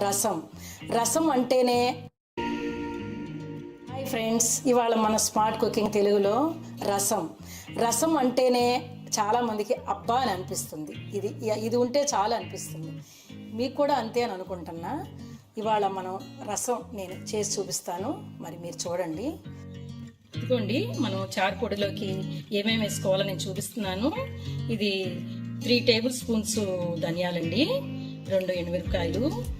రసం. రసం అంటేనే హాయ్ ఫ్రెండ్స్ ఇవాళ మన స్మార్ట్ కుకింగ్ తెలుగులో రసం. రసం అంటేనే చాలామందికి అబ్బా అని అనిపిస్తుంది. ఇది ఇది ఉంటే చాలా అనిపిస్తుంది. మీకు కూడా అంతే అని అనుకుంటున్నా. ఇవాళ మనం రసం నేను చేసి చూపిస్తాను. మరి మీరు చూడండి. ఇదిగోండి మనం చారుపొడిలోకి ఏమేమి వేసుకోవాలో నేను చూపిస్తున్నాను. ఇది త్రీ టేబుల్ స్పూన్స్ ధనియాలండి రెండు ఎండుమిరపకాయలు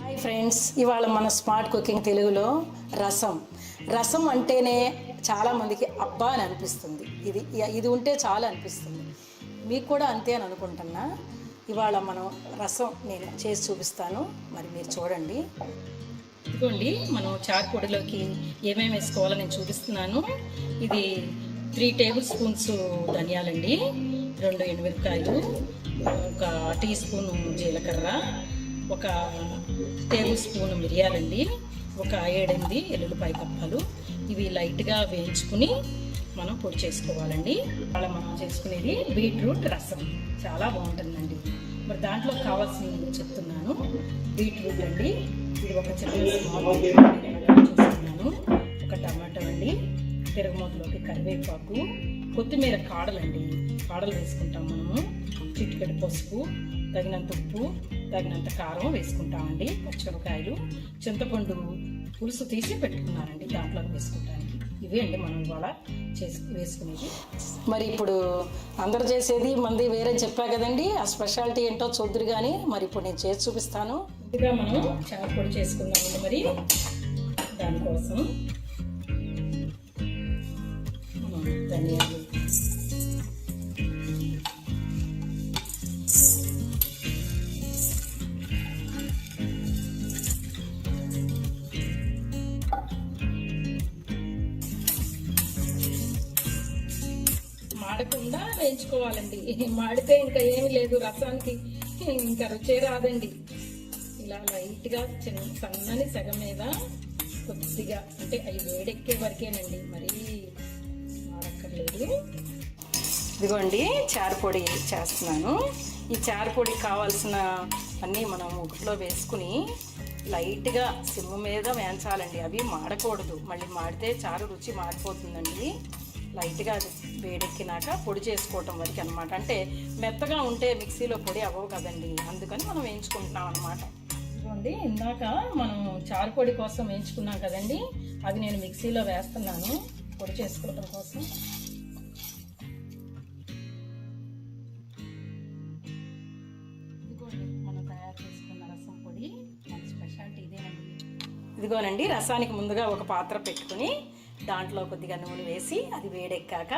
హాయ్ ఫ్రెండ్స్ ఇవాళ మన స్మార్ట్ కుకింగ్ తెలుగులో రసం. రసం అంటేనే చాలామందికి అబ్బా అని అనిపిస్తుంది. ఇది ఇది ఉంటే చాలా అనిపిస్తుంది. మీకు కూడా అంతే అని అనుకుంటున్నా. ఇవాళ మనం రసం నేను చేసి చూపిస్తాను. మరి మీరు చూడండి. ఇదిగోండి మనం చారుపొడిలోకి ఏమేమి వేసుకోవాలో నేను చూపిస్తున్నాను. ఇది త్రీ టేబుల్ స్పూన్స్ ధనియాలండి రెండు ఎండుమిరపకాయలు ఒక టీ స్పూన్ జీలకర్ర ఒక టేబుల్ స్పూన్ మిరియాలండి ఒక ఏడెనిమిది ఎల్లుల్లిపాయ కప్పలు. ఇవి లైట్గా వేయించుకుని మనం పొడి చేసుకోవాలండి. అలా మనం చేసుకునేది బీట్రూట్ రసం. చాలా బాగుంటుందండి. మరి దాంట్లో కావాల్సింది చెప్తున్నాను. బీట్రూట్ అండి. ఇది ఒక చిన్న స్మాల్ చూస్తున్నాను. ఒక టమాటో అండి. తిరగమూతలోకి కరివేపాకు. కొత్తిమీర కాడలండి. కాడలు వేసుకుంటాం మనము. చిటికెడు పసుపు తగినంత ఉప్పు తగినంత కారం వేసుకుంటామండి పచ్చిమిరపకాయలు చింతపండు పులుసు తీసి పెట్టుకున్నానండి దాంట్లో వేసుకుంటానికి ఇవే అండి మనం ఇవాళ చేసి వేసుకునేది. మరి ఇప్పుడు అందరు చేసేది మంది వేరే చెప్పా కదండి ఆ స్పెషాలిటీ ఏంటో చూద్దరు కానీ మరి ఇప్పుడు నేను చేసి చూపిస్తాను. ముందుగా మనం చాపొడి చేసుకుందామండి మరి. దానికోసం మాడకుండా వేయించుకోవాలండి మాడితే ఇంకా ఏమి లేదు రసానికి ఇంకా రుచే రాదండి. ఇలా లైట్గా చిన్న సన్నని సెగ మీద కొద్దిగా అంటే అవి వేడెక్కే వరకేనండి. మరీ మాడక్కర్లేదు ఇదిగోండి చారుపొడి చేస్తున్నాను. ఈ చారుపొడి కావాల్సిన అన్నీ మనం ఒకటిలో వేసుకుని లైట్గా సిమ్ మీద వేయించాలండి. అవి మాడకూడదు. మళ్ళీ మాడితే చారు రుచి మారిపోతుందండి. లైట్గా అది వేడెక్కినాక పొడి చేసుకోవటం వరకు అనమాట అంటే మెత్తగా ఉంటే మిక్సీలో పొడి అవ్వవు కదండి. అందుకని మనం వేయించుకుంటున్నాం అనమాట ఇదిగోండి ఇందాక మనం చారు పొడి కోసం వేయించుకున్నాం కదండి. అది నేను మిక్సీలో వేస్తున్నాను పొడి చేసుకోవటం కోసం. మనం తయారు చేసుకున్న రసం పొడి. మన స్పెషాలిటీ ఇదేనండి. ఇదిగోనండి రసానికి ముందుగా ఒక పాత్ర పెట్టుకుని దాంట్లో కొద్దిగా నూనె వేసి అది వేడెక్కాక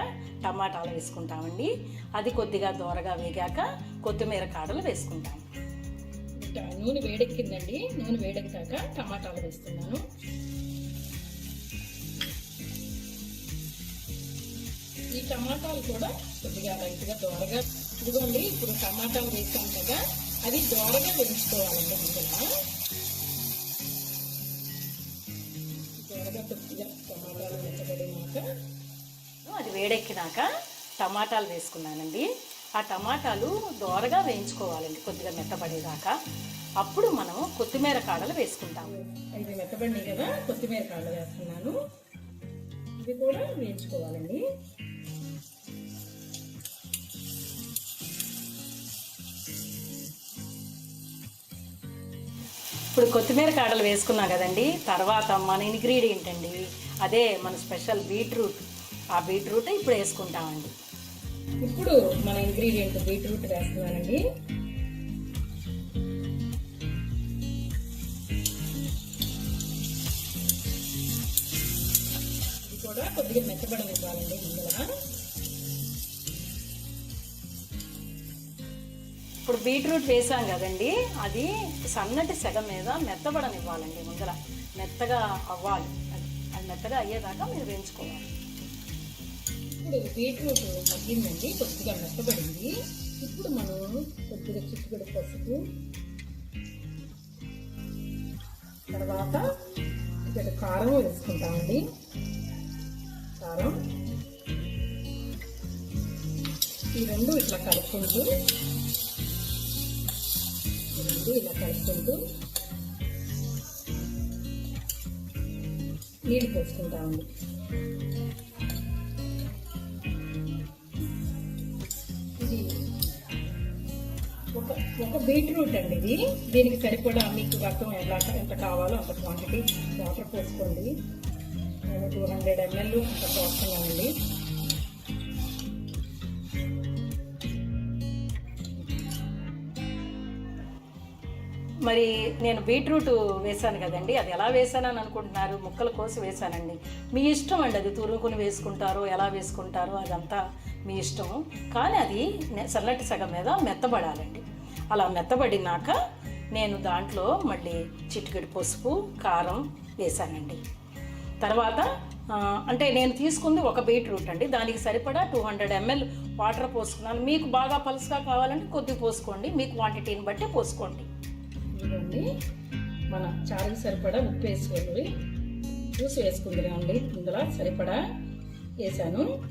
టమాటాలు వేసుకుంటామండి. అది కొద్దిగా దోరగా వేగాక కొత్తిమీర కాడలు వేసుకుంటాం. నూనె వేడెక్కిందండి. నూనె వేడెక్కాక టమాటాలు వేస్తున్నాను. ఈ టమాటాలు కూడా కొద్దిగా లైట్గా దోరగా ఇదిగోండి ఇప్పుడు టమాటాలు వేసాం కదా అది దోరగా వేయించుకోవాలండి ముందుగా. వేడెక్కినాక టమాటాలు వేసుకున్నానండి. ఆ టమాటాలు దోరగా వేయించుకోవాలండి కొద్దిగా మెత్తబడేదాకా. అప్పుడు మనము కొత్తిమీర కాడలు వేసుకుంటాము ఇది మెత్తబడినాయి కదా కొత్తిమీర కాడలు వేస్తున్నాను. ఇది కూడా వేయించుకోవాలండి. ఇప్పుడు కొత్తిమీర కాడలు వేసుకున్నాం కదండి తర్వాత మన ఇంగ్రీడియంట్ అండి. అదే మన స్పెషల్ బీట్రూట్. ఆ బీట్రూట్ ఇప్పుడు వేసుకుంటామండి. ఇప్పుడు మన ఇంగ్రీడియంట్ బీట్రూట్ వేస్తున్నానండి. ఇది కూడా కొద్దిగా మెత్తబడనివ్వాలండి ముందర ఇప్పుడు బీట్రూట్ వేసాం కదండి అది సన్నటి సెగ మీద మెత్తబడనివ్వాలండి ముందర మెత్తగా అవ్వాలి. అది అది మెత్తగా అయ్యేదాకా మీరు వేయించుకోవాలి. ఇప్పుడు బీట్రూట్ మగ్గిందండి కొద్దిగా మెత్తబడింది. ఇప్పుడు మనం కొద్దిగా చిక్కుడు పసుపు తర్వాత ఇక్కడ కారం వేసుకుంటామండి. కారం. ఈ రెండు ఇట్లా కలుపుకుంటూ రెండు ఇలా కలుపుకుంటూ నీళ్ళు పోసుకుంటామండి. ఒక బీట్రూట్ అండి ఇది. దీనికి సరిపడా మీకు రకం ఎలా ఎంత కావాలో అంత క్వాంటిటీ వాటర్ పోసుకోండి. నేను టూ హండ్రెడ్ ఎంఎల్ అంత పోస్తున్నానండి మరి నేను బీట్రూట్ వేశాను కదండి. అది ఎలా వేసానని అనుకుంటున్నారు? ముక్కలు కోసి వేశానండి. మీ ఇష్టం అండి అది తురుముకుని వేసుకుంటారో ఎలా వేసుకుంటారో అదంతా మీ ఇష్టం కానీ అది సల్లటి సగం మీద మెత్తబడాలండి. అలా మెత్తబడినాక నేను దాంట్లో మళ్ళీ చిటికెడు పసుపు కారం వేశానండి తర్వాత అంటే నేను తీసుకుంది ఒక బీట్రూట్ అండి. దానికి సరిపడా టూ హండ్రెడ్ ఎంఎల్ వాటర్ పోసుకున్నాను. మీకు బాగా పలుసుగా కావాలంటే కొద్ది పోసుకోండి. మీ క్వాంటిటీని బట్టి పోసుకోండి. ఇదిగోండి. మన చారుకి సరిపడా ఉప్పు వేసుకోండి. చూసి వేసుకుందిరాండి ఇందులో సరిపడా వేసాను.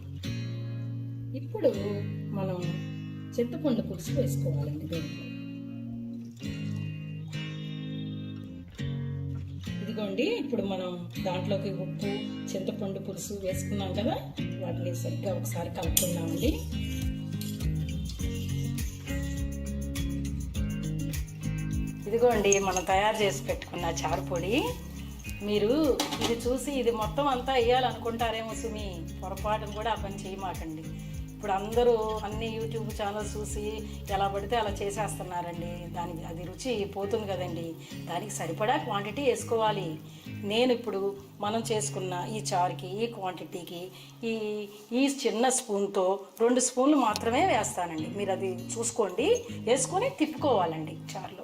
ఇప్పుడు మనం చింతపండు పులుసు వేసుకోవాలండి దీంట్లో ఇదిగోండి ఇప్పుడు మనం దాంట్లోకి ఉప్పు చింతపండు పులుసు వేసుకున్నాం కదా వాటిని సరిగ్గా ఒకసారి కలుపుకుందామండి. ఇదిగోండి మనం తయారు చేసి పెట్టుకున్న చారు పొడి. మీరు ఇది చూసి ఇది మొత్తం అంతా వేయాలనుకుంటారేమో సుమి పొరపాటును కూడా ఆ పని చేయమాకండి. ఇప్పుడు అందరూ అన్ని యూట్యూబ్ ఛానల్స్ చూసి ఎలా పడితే అలా చేసేస్తున్నారండి. దానికి అది రుచి పోతుంది కదండి. దానికి సరిపడా క్వాంటిటీ వేసుకోవాలి. నేను ఇప్పుడు మనం చేసుకున్న ఈ చారుకి ఈ క్వాంటిటీకి ఈ ఈ చిన్న స్పూన్తో రెండు స్పూన్లు మాత్రమే వేస్తానండి. మీరు అది చూసుకోండి వేసుకొని తిప్పుకోవాలండి చారులో.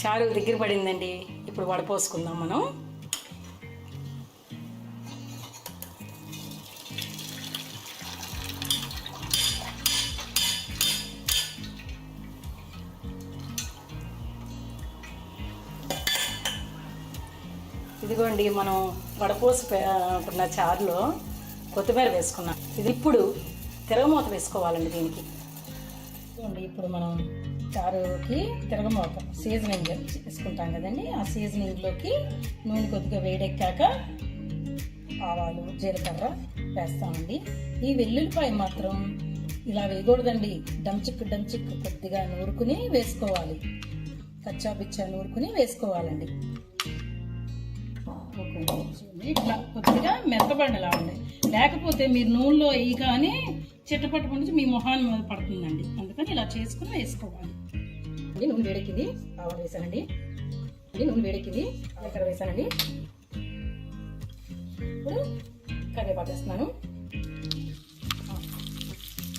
చారు దగ్గర పడిందండి. ఇప్పుడు వడపోసుకుందాం మనం. ఇదిగోండి మనం వడపోసి ఉన్న చారులో కొత్తిమీర వేసుకున్నాం. ఇది ఇప్పుడు తిరగమూత వేసుకోవాలండి దీనికి. ఇదిగోండి ఇప్పుడు మనం చారుకి తిరగమూత సీజనింగ్ వేసుకుంటాం కదండి. ఆ సీజనింగ్లోకి నూనె కొద్దిగా వేడెక్కాక ఆవాలు జీలకర్ర వేస్తామండి. ఈ వెల్లుల్లిపాయ మాత్రం ఇలా వేయకూడదండి. డంచిక్ డంచిక్ కొద్దిగా నూరుకుని వేసుకోవాలి. కచ్చా బిచ్చా నూరుకుని వేసుకోవాలండి. ఇట్లా కొద్దిగా మెత్తబడిలా ఉంది లేకపోతే మీరు నూనెలో వేయి కానీ చిట్టపట్టు నుంచి మీ మొహాన్ని మీద పడుతుందండి. అందుకని ఇలా చేసుకుని వేసుకోవాలి. ఇది నూనె వేడెక్కింది ఆవాలు వేసానండి. ఇది నూనె వేడెక్కింది జీలకర్ర వేసానండి. ఇప్పుడు కరివేపాకు వేస్తున్నాను.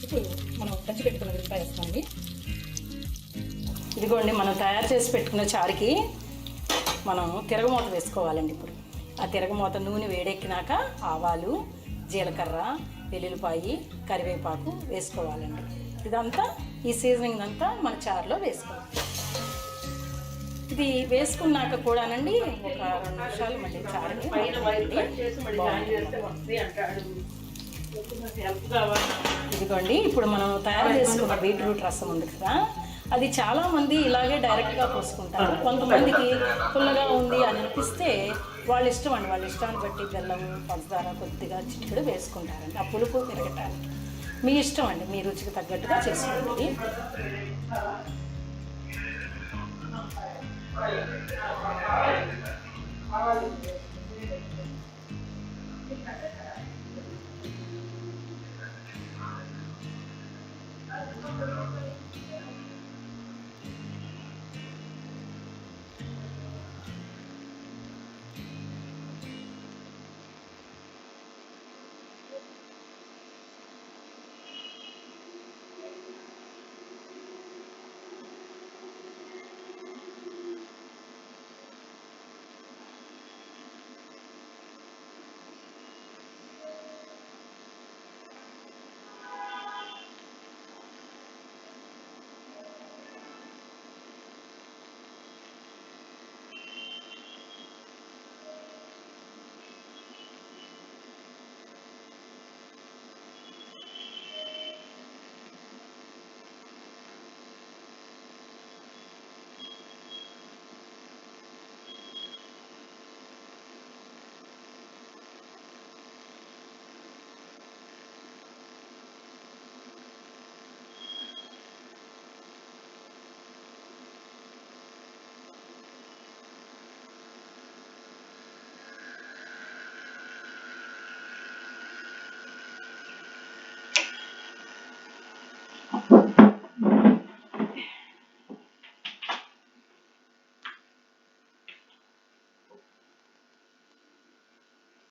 ఇప్పుడు మనం పచ్చి పెట్టుకున్న ఉల్లిపాయ వేస్తామండి ఇదిగోండి మనం తయారు చేసి పెట్టుకున్న చారుకి మనం తిరగమూత వేసుకోవాలండి ఇప్పుడు. ఆ తిరగమూత నూనె వేడెక్కినాక ఆవాలు జీలకర్ర వెల్లుల్లిపాయి కరివేపాకు వేసుకోవాలండి. ఇదంతా ఈ సీజనింగ్ అంతా మన చారులో వేసుకోవాలి. ఇది వేసుకున్నాక కూడానండి ఒక రెండు నిమిషాలు మళ్ళీ చారుని ఇదిగోండి ఇప్పుడు మనం తయారు చేసుకున్న బీట్రూట్ రసం ఉంది కదా అది చాలా మంది ఇలాగే డైరెక్ట్గా పోసుకుంటారు కొంతమందికి పుల్లగా ఉంది అని అనిపిస్తే వాళ్ళ ఇష్టం అండి వాళ్ళ ఇష్టాన్ని బట్టి బెల్లం పంచదార కొద్దిగా చిట్టుడు వేసుకుంటారండి ఆ పులుపు తిరగటానికి మీ ఇష్టం అండి మీ రుచికి తగ్గట్టుగా చేసుకోండి